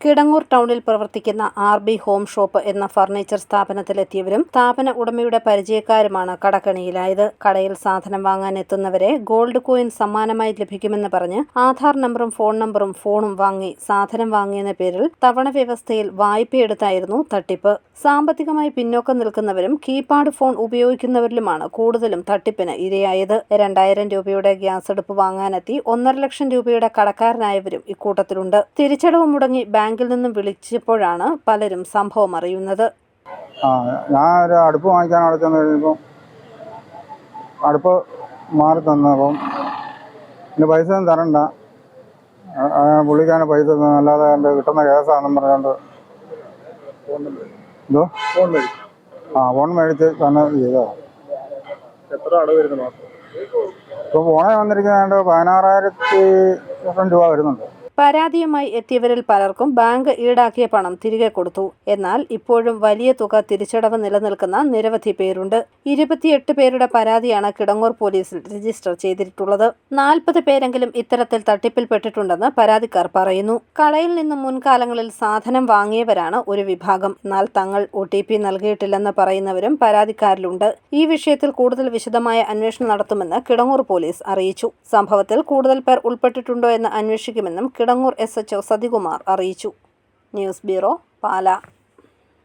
കിടങ്ങൂർ ടൗണിൽ പ്രവർത്തിക്കുന്ന R B home shop എന്ന ഫർണിച്ചർ സ്ഥാപനത്തിലെത്തിയവരും സ്ഥാപന ഉടമയുടെ പരിചയക്കാരുമാണ് കടക്കണിയിലായത്. കടയിൽ സാധനം വാങ്ങാൻ എത്തുന്നവരെ ഗോൾഡ് കോയിൻ സമ്മാനമായി ലഭിക്കുമെന്ന് പറഞ്ഞ് ആധാർ നമ്പറും ഫോൺ നമ്പറും ഫോണും വാങ്ങി സാധനം വാങ്ങിയെന്ന പേരിൽ തവണ വ്യവസ്ഥയിൽ വായ്പയെടുത്തായിരുന്നു തട്ടിപ്പ്. സാമ്പത്തികമായി പിന്നോക്കം നിൽക്കുന്നവരും കീപാഡ് ഫോൺ ഉപയോഗിക്കുന്നവരിലുമാണ് കൂടുതലും തട്ടിപ്പിന് ഇരയായത്. രണ്ടായിരം രൂപയുടെ ഗ്യാസ് അടുപ്പ് വാങ്ങാനെത്തി ഒന്നര ലക്ഷം രൂപയുടെ കടക്കാരനായവരും ഇക്കൂട്ടത്തിലുണ്ട്. തിരിച്ചടവ് മുടങ്ങി ബാങ്കിൽ നിന്നും വിളിച്ചപ്പോഴാണ് പലരും സംഭവം അറിയുന്നത്. ആ ഞാൻ ഒരു അടുപ്പ് വാങ്ങിക്കാൻ അവിടെ ചെന്ന് കഴിഞ്ഞപ്പോൾ അടുപ്പ് മാറി തന്നപ്പം പിന്നെ പൈസ ഒന്നും തരണ്ട. പുള്ളിക്കാണ് പൈസ തന്നത് അല്ലാതെ എന്റെ കിട്ടുന്ന കേസാണെന്ന് പറഞ്ഞുകൊണ്ട് എന്തോ? ആ ഫോൺ മേടിച്ച് തന്നെ ചെയ്തതാണ് ഇപ്പോൾ ഫോണിൽ വന്നിരിക്കുന്നത് പതിനാറായിരത്തി ലക്ഷം രൂപ വരുന്നുണ്ട്. പരാതിയുമായി എത്തിയവരിൽ പലർക്കും ബാങ്ക് ഈടാക്കിയ പണം തിരികെ കൊടുത്തു. എന്നാൽ ഇപ്പോഴും വലിയ തുക തിരിച്ചടവ് നിലനിൽക്കുന്ന നിരവധി പേരുണ്ട്. ഇരുപത്തിയെട്ട് പേരുടെ പരാതിയാണ് കിടങ്ങൂർ പോലീസിൽ രജിസ്റ്റർ ചെയ്തിട്ടുള്ളത്. നാൽപ്പത് പേരെങ്കിലും ഇത്തരത്തിൽ തട്ടിപ്പിൽപ്പെട്ടിട്ടുണ്ടെന്ന് പരാതിക്കാർ പറയുന്നു. കടയിൽ നിന്നും മുൻകാലങ്ങളിൽ സാധനം വാങ്ങിയവരാണ് ഒരു വിഭാഗം. എന്നാൽ തങ്ങൾ ഒ ടി പി നൽകിയിട്ടില്ലെന്ന് പറയുന്നവരും പരാതിക്കാരിലുണ്ട്. ഈ വിഷയത്തിൽ കൂടുതൽ വിശദമായ അന്വേഷണം നടത്തുമെന്ന് കിടങ്ങൂർ പോലീസ് അറിയിച്ചു. സംഭവത്തിൽ കൂടുതൽ പേർ ഉൾപ്പെട്ടിട്ടുണ്ടോ എന്ന് അന്വേഷിക്കുമെന്നും Kidangoor S H O Sathikumar അറിയിച്ചു. News bureau Pala.